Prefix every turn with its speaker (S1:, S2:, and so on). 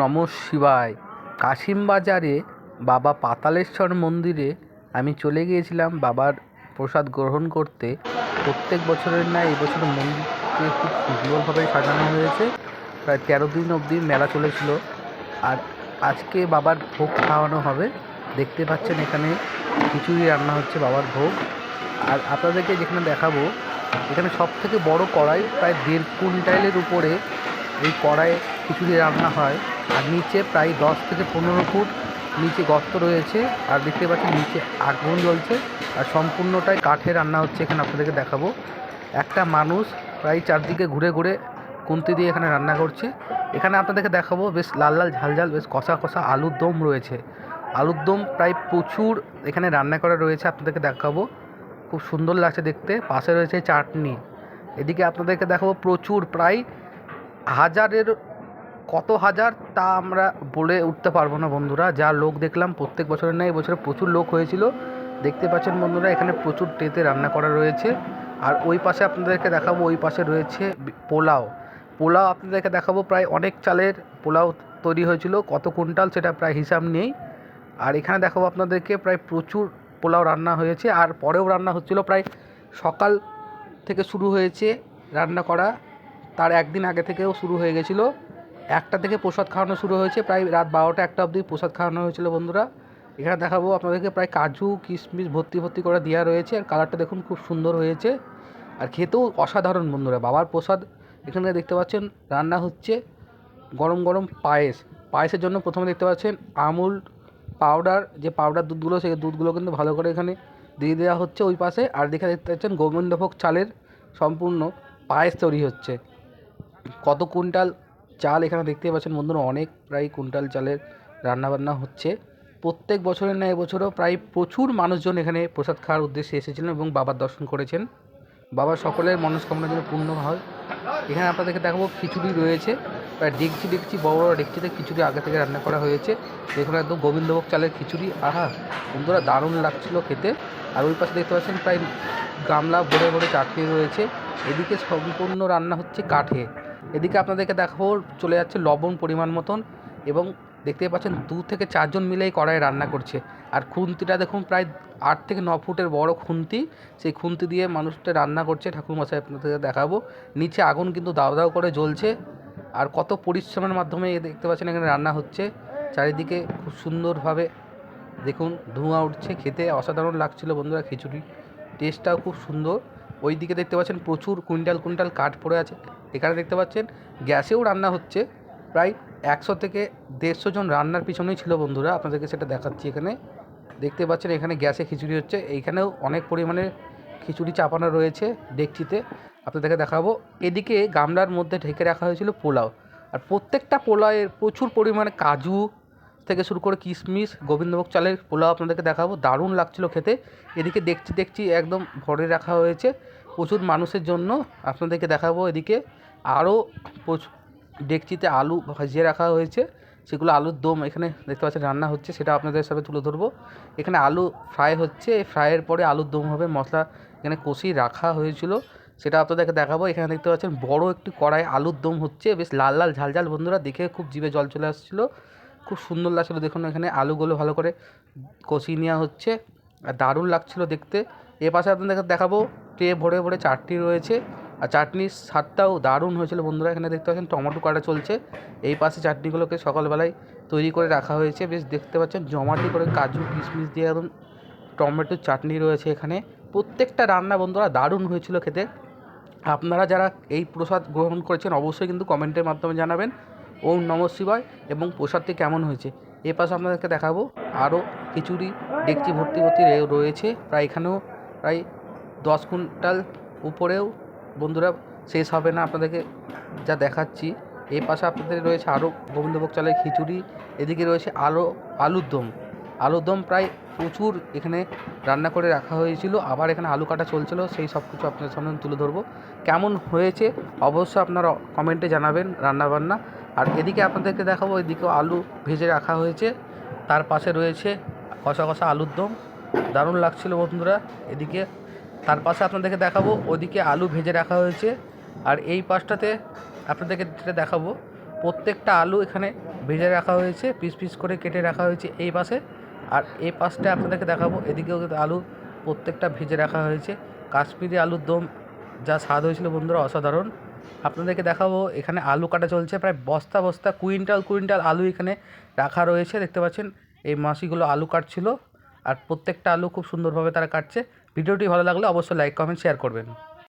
S1: নম শিবায়। কাশিম বাজারে বাবা পাতালেশ্বর মন্দিরে আমি চলে গিয়েছিলাম বাবার প্রসাদ গ্রহণ করতে। প্রত্যেক বছরের ন্যায় এবছর মন্দিরকে খুব সুন্দরভাবে সাজানো হয়েছে। প্রায় তেরো দিন অবধি মেলা চলেছিল। আর আজকে বাবার ভোগ খাওয়ানো হবে। দেখতে পাচ্ছেন এখানে খিচুড়ি রান্না হচ্ছে বাবার ভোগ। আর আপনাদেরকে যেখানে দেখাবো, এখানে সব থেকে বড় কড়াই প্রায় দেড় কুইন্টালের উপরে এই কড়াইয়ে খিচুড়ি রান্না হয়। আর নিচে প্রায় দশ থেকে পনেরো ফুট নিচে গর্ত রয়েছে। আর দেখতে পাচ্ছেন নিচে আগুন জ্বলছে। আর সম্পূর্ণটাই কাঠে রান্না হচ্ছে এখানে আপনাদেরকে দেখাবো। একটা মানুষ প্রায় চারদিকে ঘুরে ঘুরে খুন্তি দিয়ে এখানে রান্না করছে। এখানে আপনাদেরকে দেখাবো বেশ লাল লাল ঝাল ঝাল, বেশ কষা কষা আলুর দম রয়েছে। আলুর দম প্রায় প্রচুর এখানে রান্না করা রয়েছে আপনাদেরকে দেখাবো। খুব সুন্দর লাগছে দেখতে। পাশে রয়েছে চাটনি। এদিকে আপনাদেরকে দেখাবো প্রচুর, প্রায় হাজারের কত হাজার তা আমরা বলে উঠতে পারব না বন্ধুরা। যা লোক দেখলাম প্রত্যেক বছরের নয় এবছরে প্রচুর লোক হয়েছিল। দেখতে পাচ্ছেন বন্ধুরা, এখানে প্রচুর টেতে রান্না করা রয়েছে। আর ওই পাশে আপনাদেরকে দেখাবো, ওই পাশে রয়েছে পোলাও। পোলাও আপনাদেরকে দেখাবো, প্রায় অনেক চালের পোলাও তৈরি হয়েছিল। কত কুইন্টাল সেটা প্রায় হিসাব নেই। আর এখানে দেখাবো আপনাদেরকে, প্রায় প্রচুর পোলাও রান্না হয়েছে। আর পরেও রান্না হচ্ছিল, প্রায় সকাল থেকে শুরু হয়েছে রান্না করা। তার একদিন আগে থেকেও শুরু হয়ে গেছিল। একটা থেকে প্রসাদ খাওয়ানো শুরু হয়েছে, প্রায় রাত বারোটা একটা অবধি প্রসাদ খাওয়ানো হয়েছিল বন্ধুরা। এখানে দেখাবো আপনাদেরকে প্রায় কাজু, কিশমিশ ভর্তি ভর্তি করে দেওয়া রয়েছে, আর কালারটা দেখুন খুব সুন্দর হয়েছে। আর খেতেও অসাধারণ বন্ধুরা, বাবার প্রসাদ, এখানে দেখতে পাচ্ছেন রান্না হচ্ছে গরম গরম পায়েস। পায়েসের জন্য প্রথমে দেখতে পাচ্ছেন আমুল পাউডার, যে পাউডার দুধগুলো, সেই দুধগুলো কিন্তু ভালো করে এখানে দিয়ে দেওয়া হচ্ছে ওই পাশে। আর দেখে দেখতে পাচ্ছেন গোবিন্দভোগ চালের সম্পূর্ণ পায়েস তৈরি হচ্ছে। কত কুইন্টাল চাল এখানে দেখতে পাচ্ছেন বন্ধুরা, অনেক প্রায় কুইন্টাল চালের রান্নাবান্না হচ্ছে। প্রত্যেক বছরের ন্যায় এবছরও প্রায় প্রচুর মানুষজন এখানে প্রসাদ খাওয়ার উদ্দেশ্যে এসেছিলেন এবং বাবার দর্শন করেছেন। বাবা সকলের মনস্কামনা যেন পূর্ণ হয়। এখানে আপনাদেরকে দেখাবো খিচুড়ি রয়েছে। প্রায় ডেকচি ডেকচি বড় বড় ডেকচিতে খিচুড়ি আগে থেকে রান্না করা হয়েছে। দেখুন একদম গোবিন্দভোগ চালের খিচুড়ি। আহা, বন্ধুরা দারুণ লাগছিল খেতে। আর ওই পাশে দেখতে পাচ্ছেন প্রায় গামলা ভরে ভরে চাটনি রয়েছে। এদিকে সম্পূর্ণ রান্না হচ্ছে কাঠে। এদিকে আপনাদেরকে দেখাবো, চলে যাচ্ছে লবণ পরিমাণ মতন এবং দেখতেই পাচ্ছেন দু থেকে চারজন মিলেই কড়াই রান্না করছে। আর খুন্তিটা দেখুন, প্রায় আট থেকে ন ফুটের বড় খুন্তি। সেই খুন্তি দিয়ে মানুষটা রান্না করছে, ঠাকুরমশাই আপনাদের দেখাবো। নিচে আগুন কিন্তু দাও দাও করে জ্বলছে। আর কত পরিশ্রমের মাধ্যমে দেখতে পাচ্ছেন এখানে রান্না হচ্ছে। চারিদিকে খুব সুন্দরভাবে দেখুন, ধোঁয়া উঠছে, খেতে অসাধারণ লাগছিল বন্ধুরা খিচুড়ি। টেস্টটাও খুব সুন্দর। ওই দিকে দেখতে পাচ্ছেন প্রচুর কুইন্টাল কুইন্টাল কাঠ পড়ে আছে। এখানে দেখতে পাচ্ছেন গ্যাসেও রান্না হচ্ছে। প্রায় একশো থেকে দেড়শো জন রান্নার পিছনেই ছিল বন্ধুরা, আপনাদেরকে সেটা দেখাচ্ছি এখানে। দেখতে পাচ্ছেন এখানে গ্যাসে খিচুড়ি হচ্ছে। এইখানেও অনেক পরিমাণে খিচুড়ি চাপানো রয়েছে ডেকচিতে। আপনাদেরকে দেখাবো। এদিকে গামলার মধ্যে ঢেকে রাখা হয়েছিল পোলাও। আর প্রত্যেকটা পোলাওয়ের প্রচুর পরিমাণে কাজু থেকে শুরু করে কিশমিশ, গোবিন্দভোগ চালের পোলাও আপনাদেরকে দেখাবো। দারুণ লাগছিল খেতে। এদিকে দেখছি দেখছি একদম ভরে রাখা হয়েছে। প্রচুর মানুষের জন্য আপনাদেরকে দেখাবো এদিকে। আরও ডেকচিতে আলু ভাজিয়ে রাখা হয়েছে। সেগুলো আলুর দম এখানে দেখতে পাচ্ছেন রান্না হচ্ছে, সেটা আপনাদের সাথে তুলে ধরবো। এখানে আলু ফ্রাই হচ্ছে। এই ফ্রাইয়ের পরে আলুর দম হবে, মশলা এখানে কষিয়ে রাখা হয়েছিল। সেটা আপনাদেরকে দেখাবো। এখানে দেখতে পাচ্ছেন বড় একটি কড়াই আলুর দম হচ্ছে। বেশ লাল লাল, ঝাল ঝাল বন্ধুরা, দেখে খুব জিভে জল চলে আসছিল। খুব সুন্দর লাগছিল। দেখুন এখানে আলুগুলো ভালো করে কষিয়ে নেওয়া হচ্ছে। আর দারুণ লাগছিল দেখতে। এ পাশে আপনাদেরকে দেখাবো ট্রে ভরে ভরে চাটনি রয়েছে। আর চাটনির স্বাদটাও দারুণ হয়েছিল বন্ধুরা। এখানে দেখতে পাচ্ছেন টমেটো কাটা চলছে। এই পাশে চাটনিগুলোকে সকালবেলায় তৈরি করে রাখা হয়েছে। বেশ দেখতে পাচ্ছেন জমাটি করে কাজু কিশমিশ দিয়ে একদম টমেটোর চাটনি রয়েছে এখানে। প্রত্যেকটা রান্না বন্ধুরা দারুণ হয়েছিল খেতে। আপনারা যারা এই প্রসাদ গ্রহণ করেছেন অবশ্যই কিন্তু কমেন্টের মাধ্যমে জানাবেন। ওম নম শিবায় এবং প্রসাদটি কেমন হয়েছে? এ পাশে আপনাদেরকে দেখাবো। আরও খিচুড়ি, ডেকচি ভর্তি ভর্তি রয়েছে। প্রায় এখানেও প্রায় দশ কুইন্টাল উপরেও বন্ধুরা শেষ হবে না আপনাদেরকে যা দেখাচ্ছি। এই পাশে আপনাদের রয়েছে আরও গোবিন্দভোগ চালের খিচুড়ি, এদিকে রয়েছে আলো, আলুর দম। আলুর দম প্রায় প্রচুর এখানে রান্না করে রাখা হয়েছিল। আবার এখানে আলু কাটা চলছিল, সেই সব কিছু আপনাদের সামনে তুলে ধরবো। কেমন হয়েছে অবশ্যই আপনারা কমেন্টে জানাবেন রান্নাবান্না। আর এদিকে আপনাদেরকে দেখাবো এদিকেও আলু ভেজে রাখা হয়েছে। তার পাশে রয়েছে কষা কষা আলুর দম। দারুণ লাগছিল বন্ধুরা, এদিকে। তার পাশে আপনাদেরকে দেখাবো, ওদিকে আলু ভেজে রাখা হয়েছে। আর এই পাশটাতে আপনাদেরকে যেটা দেখাবো, প্রত্যেকটা আলু এখানে ভেজে রাখা হয়েছে, পিস পিস করে কেটে রাখা হয়েছে এই পাশে। আর এই পাশটা আপনাদেরকে দেখাবো, এদিকেও আলু প্রত্যেকটা ভেজে রাখা হয়েছে। কাশ্মীরি আলুর দম, যা স্বাদ হয়েছিল বন্ধুরা, অসাধারণ। আপনাদেরকে দেখাবো, এখানে আলু কাটা চলছে, প্রায় বস্তা বস্তা, কুইন্টাল কুইন্টাল আলু এখানে রাখা রয়েছে। দেখতে পাচ্ছেন, এই মাসিগুলো আলু কাটছিল, আর প্রত্যেকটা আলু খুব সুন্দরভাবে তারা কাটছে। ভিডিওটি ভালো লাগলে অবশ্যই লাইক কমেন্ট শেয়ার করবেন।